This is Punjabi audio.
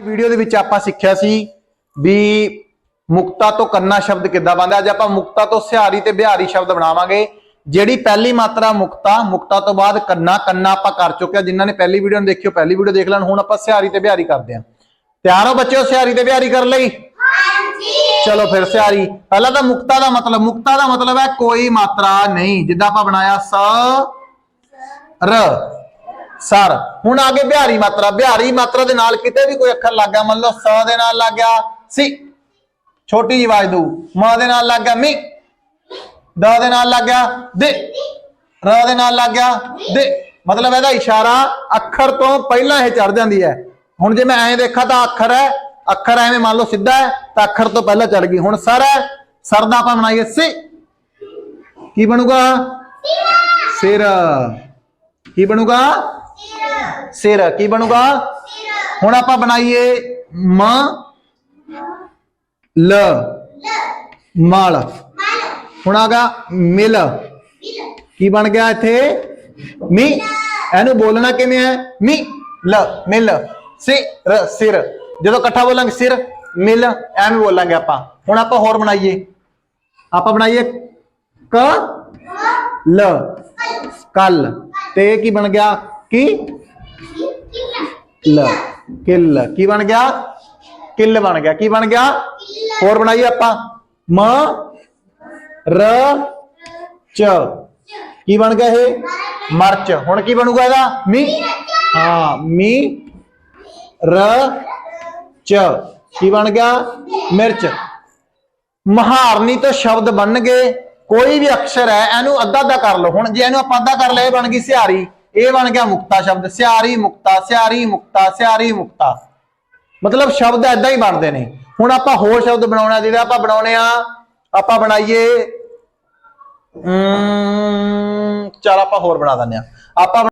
ਵੀਡੀਓ ਦੇ ਵਿੱਚ ਆਪਾਂ ਸਿੱਖਿਆ ਸੀ ਵੀ ਮੁਕਤਾ ਤੋਂ ਕੰਨਾ ਸ਼ਬਦ ਕਿੱਦਾਂ ਬਣਦਾ। ਅੱਜ ਆਪਾਂ ਮੁਕਤਾ ਤੋਂ ਸਿਹਾਰੀ ਤੇ ਬਿਹਾਰੀ ਸ਼ਬਦ ਬਣਾਵਾਂਗੇ। ਜਿਹੜੀ ਪਹਿਲੀ ਮਾਤਰਾ ਮੁਕਤਾ ਮੁਕਤਾ ਤੋਂ ਬਾਅਦ ਕੰਨਾ ਕੰਨਾ ਆਪਾਂ ਕਰ ਚੁੱਕੇ ਆ ਜਿਨ੍ਹਾਂ ਨੇ ਪਹਿਲੀ ਵੀਡੀਓ ਨੂੰ ਦੇਖਿਓ ਪਹਿਲੀ ਵੀਡੀਓ ਦੇਖ ਲੈਣ ਹੁਣ ਆਪਾਂ ਸਿਹਾਰੀ ਤੇ ਬਿਹਾਰੀ ਕਰਦੇ ਆਂ ਤਿਆਰ ਹੋ ਬੱਚਿਓ ਸਿਹਾਰੀ ਤੇ ਬਿਹਾਰੀ ਕਰਨ ਲਈ? ਚਲੋ ਫਿਰ ਸਿਹਾਰੀ। ਪਹਿਲਾਂ ਤਾਂ ਮੁਕਤਾ ਦਾ ਮਤਲਬ ਮੁਕਤਾ ਦਾ ਮਤਲਬ ਹੈ ਕੋਈ ਮਾਤਰਾ ਨਹੀਂ। ਜਿੱਦਾਂ ਆਪਾਂ ਬਣਾਇਆ ਸ ਰ। ਸਰ, ਹੁਣ ਆ ਗਏ ਬਿਹਾਰੀ ਮਾਤਰਾ। ਬਿਹਾਰੀ ਮਾਤਰਾ ਦੇ ਨਾਲ ਕਿਤੇ ਵੀ ਕੋਈ ਅੱਖਰ ਲੱਗ ਗਿਆ, ਮੰਨ ਲਓ ਸ ਦੇ ਨਾਲ ਲੱਗ ਗਿਆ, ਸੀ। ਛੋਟੀ ਜਿਹੀ ਆਵਾਜ਼ ਦੂ ਮ ਦੇ ਨਾਲ ਲੱਗ ਗਿਆ, ਮੀ। ਦ ਦੇ ਨਾਲ ਲੱਗ ਗਿਆ, ਦੇ। ਰ ਦੇ ਨਾਲ ਲੱਗ ਗਿਆ, ਦੇ। ਮਤਲਬ ਇਹਦਾ ਇਸ਼ਾਰਾ ਅੱਖਰ ਤੋਂ ਪਹਿਲਾਂ ਇਹ ਚੜ ਜਾਂਦੀ ਹੈ। ਹੁਣ ਜੇ ਮੈਂ ਐਂ ਦੇਖਾਂ ਤਾਂ ਅੱਖਰ ਹੈ। ਅੱਖਰ ਐਵੇਂ ਮੰਨ ਲਓ ਸਿੱਧਾ ਹੈ, ਤਾਂ ਅੱਖਰ ਤੋਂ ਪਹਿਲਾਂ ਚੜ ਗਈ। ਹੁਣ ਸਰ ਹੈ, ਸਰ ਦਾ ਆਪਾਂ ਬਣਾਈਏ, ਸੀ। ਕੀ ਬਣੂਗਾ? ਸਿਰ। ਕੀ ਬਣੂਗਾ? ਸਿਰ ਕੀ ਬਣੂਗਾ? ਹੁਣ ਆਪਾਂ ਬਣਾਈਏ ਮ, ਲ, ਮਲ। ਹੁਣ ਆਗਾ ਮਿਲ। ਕੀ ਬਣ ਗਿਆ ਇੱਥੇ? ਮੀ। ਇਹਨੂੰ ਬੋਲਣਾ ਕਿਵੇਂ ਹੈ? ਮੀ, ਲ, ਮਿਲ। ਸਿਰ ਸਿਰ। ਜਦੋਂ ਇਕੱਠਾ ਬੋਲਾਂਗੇ, ਸਿਰ, ਮਿਲ, ਐਵੇਂ ਬੋਲਾਂਗੇ ਆਪਾਂ। ਹੁਣ ਆਪਾਂ ਹੋਰ ਬਣਾਈਏ। ਆਪਾਂ ਬਣਾਈਏ ਕ, ਲ। ਕੱਲ। ਤੇ ਕੀ ਬਣ ਗਿਆ? ਕੀ? ਕਿੱਲ। ਕਿਲ। ਕੀ ਬਣ ਗਿਆ? ਕਿੱਲ ਬਣ ਗਿਆ। ਕੀ ਬਣ ਗਿਆ? ਹੋਰ ਬਣਾਈਏ ਆਪਾਂ। ਮ, ਰ, ਚ। ਕੀ ਬਣ ਗਿਆ ਇਹ? ਮਰਚ। ਹੁਣ ਕੀ ਬਣੂਗਾ ਇਹਦਾ? ਮੀ? ਹਾਂ, ਮੀ, ਰ, ਚ। ਕੀ ਬਣ ਗਿਆ? ਮਿਰਚ। ਮਹਾਰਨੀ ਤੋਂ ਸ਼ਬਦ ਬਣਨਗੇ ਕੋਈ ਵੀ ਅਕਸ਼ਰ ਹੈ, ਇਹਨੂੰ ਅੱਧਾ ਅੱਧਾ ਕਰ ਲਓ। ਹੁਣ ਜੇ ਇਹਨੂੰ ਆਪਾਂ ਅੱਧਾ ਕਰ ਲਏ ਇਹ ਬਣ ਗਈ ਸਿਹਾਰੀ। ਇਹ ਬਣ ਗਿਆ ਮੁਕਤਾ ਸ਼ਬਦ, ਸਿਆਰੀ ਮੁਕਤਾ ਸਿਆਰੀ ਮੁਕਤਾ ਸਿਆਰੀ ਮੁਕਤਾ। ਮਤਲਬ ਸ਼ਬਦ ਐਦਾਂ ਹੀ ਬਣਦੇ ਨੇ। ਹੁਣ ਆਪਾਂ ਹੋਰ ਸ਼ਬਦ ਬਣਾਉਣਾ, ਜਿਹੜਾ ਆਪਾਂ ਬਣਾਉਣੇ ਆ, ਆਪਾਂ ਬਣਾਈਏ ਅਮ ਚਲ ਆਪਾਂ ਹੋਰ ਬਣਾ ਦਿੰਦੇ ਆ ਆਪਾਂ